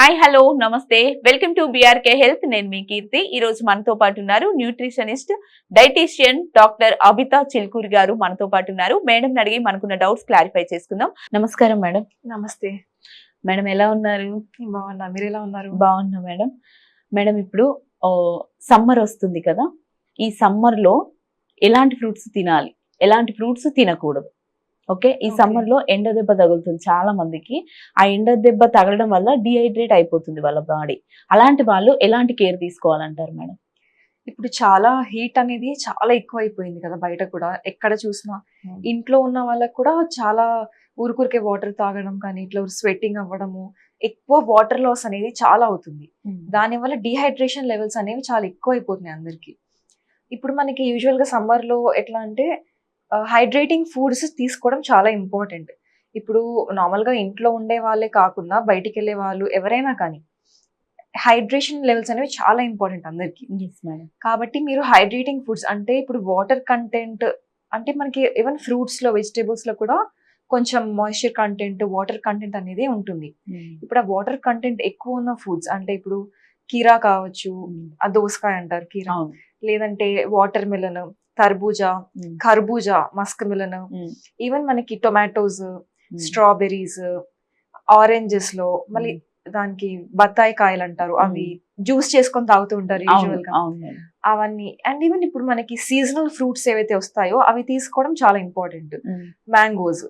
Hi hello నమస్తే. Welcome to BRK health నేను మీ కీర్తి. ఈ రోజు మనతో పాటు ఉన్నారు nutritionist dietitian doctor Abitha Chilkuri గారు మనతో పాటు ఉన్నారు. మేడం అడిగి మనకున్న డౌట్స్ క్లారిఫై చేసుకుందాం. నమస్కారం మేడం. నమస్తే. మేడం ఎలా ఉన్నారు? నేను బాగున్నా. మీరు ఎలా ఉన్నారు? బాగున్నా మేడం. మేడం ఇప్పుడు సమ్మర్ వస్తుంది కదా. ఈ summer లో ఎలాంటి ఫ్రూట్స్ తినాలి? ఎలాంటి ఫ్రూట్స్ తినకూడదు? ఓకే? ఈ. సమ్మర్లో ఎండ దెబ్బ తగులుతుంది చాలా మందికి. ఆ ఎండ దెబ్బ తగలడం వల్ల డిహైడ్రేట్ అయిపోతుంది వాళ్ళ బాడీ. అలాంటి వాళ్ళు ఎలాంటి కేర్ తీసుకోవాలంటారు మేడం? ఇప్పుడు చాలా హీట్ అనేది చాలా ఎక్కువ అయిపోయింది కదా బయట కూడా. ఎక్కడ చూసినా ఇంట్లో ఉన్న వాళ్ళకి కూడా చాలా ఊరుకూరికే వాటర్ తాగడం కానీ ఇట్లా స్వెట్టింగ్ అవ్వడము ఎక్కువ వాటర్ లాస్ అనేది చాలా అవుతుంది. దానివల్ల డిహైడ్రేషన్ లెవెల్స్ అనేవి చాలా ఎక్కువ అయిపోతున్నాయి అందరికి. ఇప్పుడు మనకి యూజువల్గా సమ్మర్లో ఎట్లా అంటే హైడ్రేటింగ్ ఫుడ్స్ తీసుకోవడం చాలా ఇంపార్టెంట్ ఇప్పుడు నార్మల్గా ఇంట్లో ఉండే వాళ్ళే కాకుండా బయటికి వెళ్ళే వాళ్ళు ఎవరైనా కానీ హైడ్రేషన్ లెవెల్స్ అనేవి చాలా ఇంపార్టెంట్ అందరికి. కాబట్టి మీరు హైడ్రేటింగ్ ఫుడ్స్ అంటే ఇప్పుడు వాటర్ కంటెంట్ అంటే మనకి ఈవెన్ ఫ్రూట్స్లో వెజిటేబుల్స్లో కూడా కొంచెం మాయిశ్చర్ కంటెంట్ వాటర్ కంటెంట్ అనేది ఉంటుంది. ఇప్పుడు ఆ వాటర్ కంటెంట్ ఎక్కువ ఉన్న ఫుడ్స్ అంటే ఇప్పుడు కీరా కావచ్చు ఆ దోసకాయ అంటారు కీరా. లేదంటే వాటర్ మిలన్ తర్బూజా. ఖర్బూజా మస్క్ మిలన్. ఈవెన్ మనకి టొమాటోస్. స్ట్రాబెర్రీస్ ఆరెంజెస్లో మళ్ళీ దానికి బత్తాయి కాయలు అంటారు అవి జ్యూస్ చేసుకొని తాగుతూ ఉంటారు యూజువల్గా. అవన్నీ అండ్ ఈవెన్ ఇప్పుడు మనకి సీజనల్ ఫ్రూట్స్ ఏవైతే వస్తాయో అవి తీసుకోవడం చాలా ఇంపార్టెంట్ మ్యాంగోస్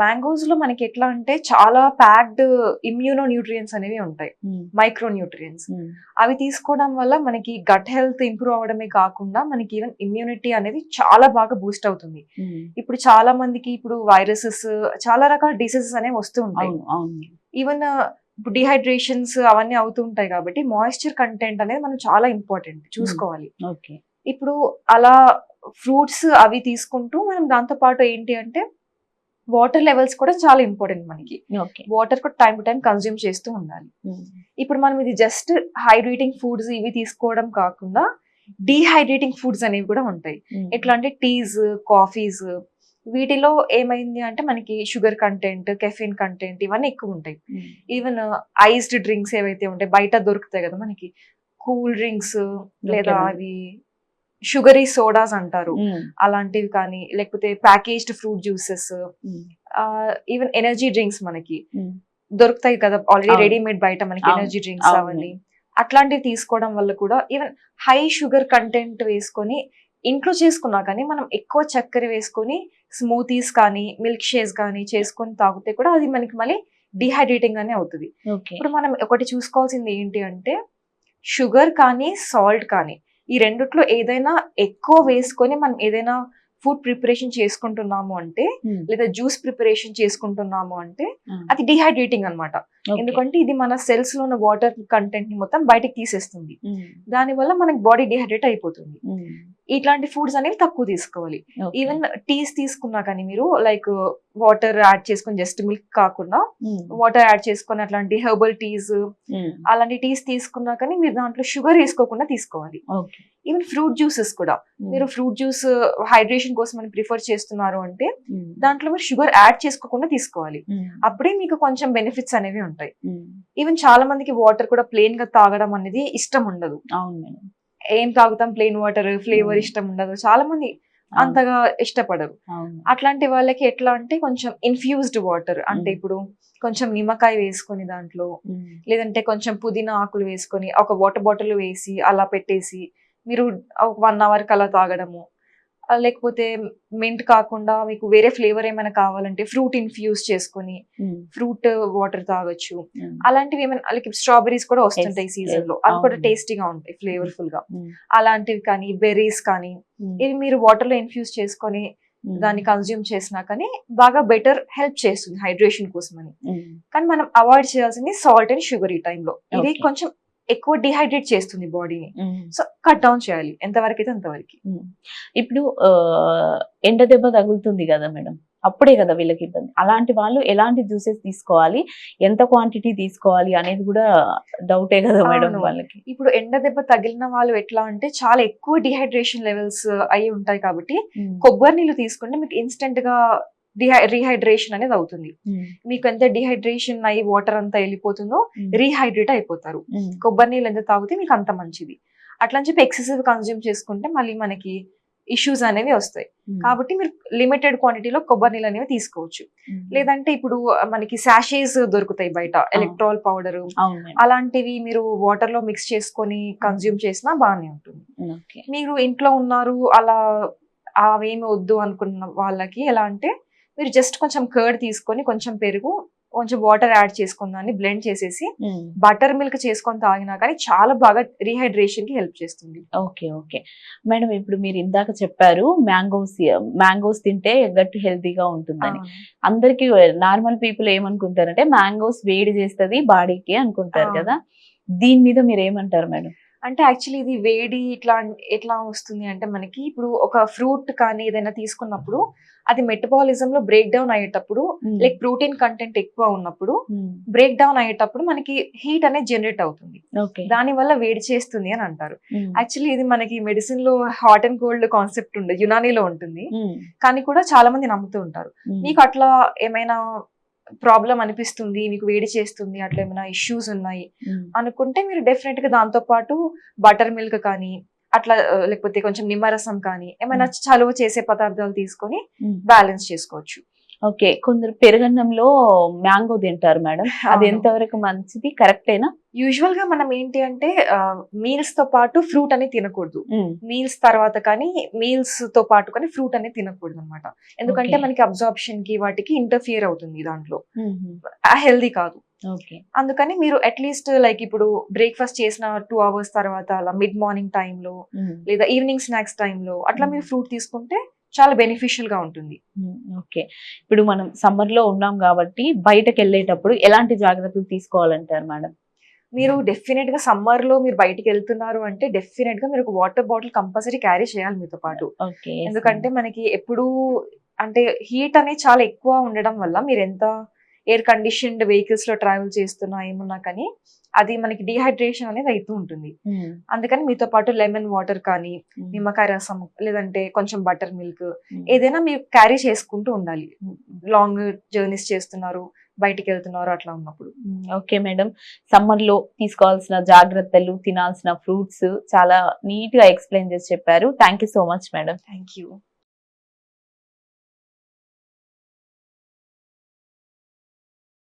మ్యాంగోస్లో మనకి ఎట్లా అంటే చాలా ప్యాక్డ్ ఇమ్యూనో న్యూట్రియన్స్ అనేవి ఉంటాయి. మైక్రో న్యూట్రియన్స్ అవి తీసుకోవడం వల్ల మనకి గట్ హెల్త్ ఇంప్రూవ్ అవడమే కాకుండా మనకి ఈవెన్ ఇమ్యూనిటీ అనేది చాలా బాగా బూస్ట్ అవుతుంది. ఇప్పుడు చాలా మందికి ఇప్పుడు వైరసెస్ చాలా రకాల డిసీజెస్ అనేవి వస్తూ ఉంటాయి. ఈవెన్ ఇప్పుడు డిహైడ్రేషన్స్ అవన్నీ అవుతుంటాయి కాబట్టి మాయిశ్చర్ కంటెంట్ అనేది మనం చాలా ఇంపార్టెంట్ చూసుకోవాలి. ఓకే ఇప్పుడు అలా ఫ్రూట్స్ అవి తీసుకుంటూ మనం దాంతో పాటు ఏంటి అంటే వాటర్ లెవెల్స్ కూడా చాలా ఇంపార్టెంట్ మనకి. ఓకే వాటర్ కూడా టైం టు టైం కన్జ్యూమ్ చేస్తూ ఉండాలి. ఇప్పుడు మనం ఇది జస్ట్ హైడ్రేటింగ్ ఫుడ్స్ ఇవి తీసుకోవడం కాకుండా డీహైడ్రేటింగ్ ఫుడ్స్ అనేవి కూడా ఉంటాయి. ఎట్లా అంటే టీస్ కాఫీస్ వీటిలో ఏమైంది అంటే మనకి షుగర్ కంటెంట్ కెఫిన్ కంటెంట్ ఇవన్నీ ఎక్కువ ఉంటాయి. ఈవెన్ ఐస్డ్ డ్రింక్స్ ఏవైతే ఉంటాయి బయట దొరుకుతాయి కదా మనకి. కూల్ డ్రింక్స్ లేదా. అవి షుగరీ సోడాస్ అంటారు. అలాంటివి కానీ లేకపోతే packaged fruit juices even energy drinks మనకి. దొరుకుతాయి కదా ఆల్రెడీ. రెడీమేడ్ బయట మనకి. ఎనర్జీ డ్రింక్స్ అవును. అవన్నీ. అట్లాంటివి తీసుకోవడం వల్ల కూడా ఈవెన్ హై షుగర్ కంటెంట్ వేసుకొని ఇంట్లో చేసుకున్నా కానీ మనం ఎక్కువ చక్కెర వేసుకొని స్మూతీస్ కానీ మిల్క్ షేక్స్ కానీ చేసుకొని తాగితే కూడా అది మనకి మళ్ళీ డిహైడ్రేటింగ్ అనే అవుతుంది. ఇప్పుడు మనం ఒకటి చూసుకోవాల్సింది ఏంటి అంటే షుగర్ కానీ సాల్ట్ కానీ ఈ రెండిట్లో ఏదైనా ఎక్కువ వేసుకొని మనం ఏదైనా ఫుడ్ ప్రిపరేషన్ చేసుకుంటున్నాము అంటే లేదా జ్యూస్ ప్రిపరేషన్ చేసుకుంటున్నాము అంటే అది డిహైడ్రేటింగ్ అన్నమాట. ఎందుకంటే ఇది మన సెల్స్లో ఉన్న వాటర్ కంటెంట్ని మొత్తం బయటకు తీసేస్తుంది. దానివల్ల మనకి బాడీ డిహైడ్రేట్ అయిపోతుంది. ఇట్లాంటి ఫుడ్స్ అనేవి తక్కువ తీసుకోవాలి. ఈవెన్ టీస్ తీసుకున్నా కానీ మీరు లైక్ వాటర్ యాడ్ చేసుకొని జస్ట్ మిల్క్ కాకుండా వాటర్ యాడ్ చేసుకొని అట్లాంటి హెర్బల్ టీస్ అలాంటి టీస్ తీసుకున్నా కానీ మీరు దాంట్లో షుగర్ వేసుకోకుండా తీసుకోవాలి. ఈవెన్ ఫ్రూట్ జ్యూసెస్ కూడా. మీరు ఫ్రూట్ జ్యూస్ హైడ్రేషన్ కోసం అని ప్రిఫర్ చేస్తున్నారు అంటే దాంట్లో మీరు షుగర్ యాడ్ చేసుకోకుండా తీసుకోవాలి. అప్పుడే మీకు కొంచెం బెనిఫిట్స్ అనేవి ఉంటాయి. ఈవెన్ చాలా మందికి వాటర్ కూడా ప్లెయిన్గా తాగడం అనేది ఇష్టం ఉండదు. అవును ఏం తాగుతాం? Plain water flavour. ఇష్టం ఉండదు. చాలా మంది అంతగా ఇష్టపడరు. అట్లాంటి వాళ్ళకి ఎట్లా అంటే కొంచెం ఇన్ఫ్యూజ్డ్ వాటర్ అంటే. ఇప్పుడు కొంచెం నిమ్మకాయ వేసుకొని దాంట్లో లేదంటే కొంచెం పుదీనా ఆకులు వేసుకొని ఒక వాటర్ బాటిల్ వేసి అలా పెట్టేసి మీరు ఒక వన్ అవర్కి అలా తాగడము. లేకపోతే మింట్ కాకుండా మీకు వేరే ఫ్లేవర్ ఏమైనా కావాలంటే ఫ్రూట్ ఇన్ఫ్యూజ్ చేసుకొని ఫ్రూట్ వాటర్ తాగొచ్చు. అలాంటివి ఏమైనా అలాగే స్ట్రాబెరీస్ కూడా వస్తుంటాయి సీజన్. లో. అవి కూడా. టేస్టీగా ఉంటాయి ఫ్లేవర్ఫుల్గా. Mm. అలాంటివి కానీ బెర్రీస్ కానీ ఇవి మీరు వాటర్లో ఇన్ఫ్యూజ్ చేసుకొని దాన్ని కన్జ్యూమ్ చేసినా కానీ బాగా బెటర్ హెల్ప్ చేస్తుంది హైడ్రేషన్ కోసం అని కానీ మనం అవాయిడ్ చేయాల్సింది సాల్ట్ అండ్ షుగర్ ఈ టైంలో ఇది. కొంచెం ఎక్కువ డిహైడ్రేట్ చేస్తుంది బాడీని సో కట్ డౌన్ చేయాలి. ఎంతవరకు అయితే అంతవరకు ఇప్పుడు ఎండ దెబ్బ తగులుతుంది కదా మేడం. అప్పుడే కదా వీళ్ళకి ఇబ్బంది. అలాంటి వాళ్ళు ఎలాంటి జ్యూసెస్ తీసుకోవాలి? ఎంత క్వాంటిటీ తీసుకోవాలి అనేది కూడా డౌటే కదా మేడం. వాళ్ళకి. ఇప్పుడు ఎండ దెబ్బ తగిలిన వాళ్ళు ఎట్లా అంటే చాలా ఎక్కువ డిహైడ్రేషన్ లెవెల్స్ అయి ఉంటాయి కాబట్టి కొబ్బరి నీళ్ళు తీసుకుంటే మీకు ఇన్స్టెంట్గా డిహై రీహైడ్రేషన్ అనేది అవుతుంది. మీకు ఎంత డిహైడ్రేషన్ అయ్యి వాటర్ అంతా వెళ్ళిపోతుందో రీహైడ్రేట్ అయిపోతారు. కొబ్బరి నీళ్ళు ఎంత తాగితే మీకు అంత మంచిది. అట్లా చెప్పి ఎక్సెసివ్ కన్జ్యూమ్ చేసుకుంటే మళ్ళీ మనకి ఇష్యూస్ అనేవి వస్తాయి. కాబట్టి మీరు లిమిటెడ్ క్వాంటిటీలో కొబ్బరి నీళ్ళు అనేవి తీసుకోవచ్చు. లేదంటే ఇప్పుడు మనకి సాషేస్ దొరుకుతాయి బయట. ఎలక్ట్రాల్ పౌడర్ అలాంటివి మీరు వాటర్లో మిక్స్ చేసుకొని కన్జ్యూమ్ చేసినా బాగానే ఉంటుంది. మీరు ఇంట్లో ఉన్నారు అలా అవేమి వద్దు అనుకున్న వాళ్ళకి ఎలా అంటే మీరు జస్ట్ కొంచెం కర్డ్ తీసుకొని కొంచెం పెరుగు కొంచెం వాటర్ యాడ్ చేసుకుని దాన్ని బ్లెండ్ చేసేసి బటర్ మిల్క్ చేసుకొని తాగినా కానీ చాలా బాగా రీహైడ్రేషన్కి హెల్ప్ చేస్తుంది. ఓకే ఓకే మేడం ఇప్పుడు మీరు ఇందాక చెప్పారు మ్యాంగోస్ మ్యాంగోస్ తింటే గట్టి హెల్తీగా ఉంటుందని. అందరికి నార్మల్ పీపుల్ ఏమనుకుంటారంటే మ్యాంగోస్ వేడి చేస్తది బాడీకి అనుకుంటారు. కదా. దీని మీద మీరు ఏమంటారు మేడం అంటే యాక్చువల్లీ ఇది వేడి ఇట్లా ఎట్లా వస్తుంది అంటే మనకి ఇప్పుడు ఒక ఫ్రూట్ కానీ ఏదైనా తీసుకున్నప్పుడు అది మెటబాలిజం లో బ్రేక్ డౌన్ అయ్యేటప్పుడు లైక్ ప్రోటీన్ కంటెంట్ ఎక్కువ ఉన్నప్పుడు బ్రేక్ డౌన్ అయ్యేటప్పుడు మనకి హీట్ అనేది జనరేట్ అవుతుంది. దాని వల్ల వేడి చేస్తుంది అని అంటారు. యాక్చువల్లీ ఇది మనకి మెడిసిన్లో హాట్ అండ్ కోల్డ్ కాన్సెప్ట్ ఉండదు యునానీలో ఉంటుంది. కానీ కూడా చాలా మంది నమ్ముతూ ఉంటారు. మీకు అట్లా ఏమైనా ప్రాబ్లం అనిపిస్తుంది మీకు వేడి చేస్తుంది అట్లా ఏమైనా ఇష్యూస్ ఉన్నాయి అనుకుంటే మీరు డెఫినెట్గా దాంతో పాటు బటర్ మిల్క్ కానీ అట్లా లేకపోతే కొంచెం నిమ్మరసం కానీ ఏమైనా చలువ చేసే పదార్థాలు తీసుకొని బ్యాలెన్స్ చేసుకోవచ్చు. ఓకే కొందరు పెరుగన్నంలో మ్యాంగో తింటారు మేడం. అది. ఎంతవరకు మంచిది? కరెక్టేనా యూజువల్గా మనం ఏంటి అంటే మీల్స్తో పాటు ఫ్రూట్ అనేది తినకూడదు. మీల్స్ తర్వాత కానీ మీల్స్తో పాటు కానీ ఫ్రూట్ అనేది తినకూడదు అనమాట ఎందుకంటే. మనకి అబ్జార్ప్షన్కి వాటికి ఇంటర్ఫియర్ అవుతుంది దాంట్లో. హెల్దీ కాదు. ఓకే. అందుకని మీరు అట్లీస్ట్ లైక్ ఇప్పుడు బ్రేక్ఫాస్ట్ చేసిన టూ అవర్స్ తర్వాత అలా మిడ్ మార్నింగ్ టైంలో లేదా ఈవినింగ్ స్నాక్స్ టైంలో అట్లా మీరు ఫ్రూట్ తీసుకుంటే చాలా బెనిఫిషియల్గా ఉంటుంది. ఓకే ఇప్పుడు మనం సమ్మర్లో ఉన్నాం కాబట్టి బయటకు వెళ్ళేటప్పుడు ఎలాంటి జాగ్రత్తలు తీసుకోవాలంటారు మేడం? మీరు డెఫినెట్గా సమ్మర్లో మీరు బయటికి వెళ్తున్నారు అంటే డెఫినెట్గా మీరు ఒక వాటర్ బాటిల్ కంపల్సరీ క్యారీ చేయాలి మీతో పాటు. ఓకే ఎందుకంటే మనకి ఎప్పుడు అంటే హీట్ అనేది చాలా ఎక్కువ ఉండడం వల్ల మీరు ఎంత ఎయిర్ కండిషన్డ్ వెహికల్స్లో ట్రావెల్ చేస్తున్నా ఏమున్నా కానీ అది మనకి డిహైడ్రేషన్ అనేది అవుతూ ఉంటుంది. అందుకని మీతో పాటు లెమన్ వాటర్ కానీ నిమ్మకాయ రసం లేదంటే కొంచెం బటర్ మిల్క్ ఏదైనా మీరు క్యారీ చేసుకుంటూ ఉండాలి. లాంగ్ జర్నీస్ చేస్తున్నారు బయటికి వెళ్తున్నారు అట్లా ఉన్నప్పుడు. ఓకే మేడం సమ్మర్లో తీసుకోవాల్సిన జాగ్రత్తలు తినాల్సిన ఫ్రూట్స్ చాలా నీట్గా ఎక్స్ప్లెయిన్ చేసి చెప్పారు. Thank you so much madam thank you